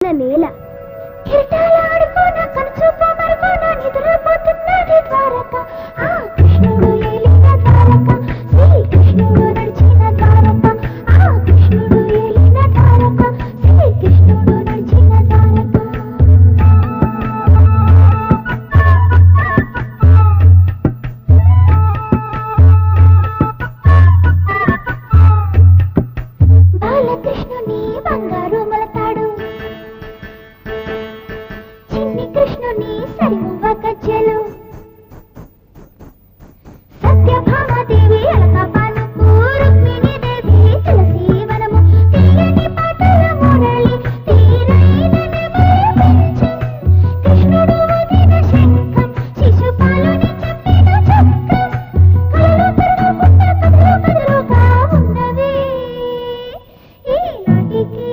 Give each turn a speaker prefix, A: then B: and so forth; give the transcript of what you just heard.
A: నేల. కిరీటాలాడుకోన కనుచూపు మరుకోన నిద్రపోతున్నది ద్వారక ఆ నీ సరిగువ్వక చెలు సత్యభామాదేవి అలక పాలకు రుక్మిణి దేవి తులసి వనము తీయని పాటల మురళి తీరైననవే పెంచు కృష్ణుడు వదిన శంఖం శిశుపాలుని చెప్పిన చక్రం. కలలు పెరుగుకుంట కథలు కథలుగా ఉన్నవి. ఈనాటికి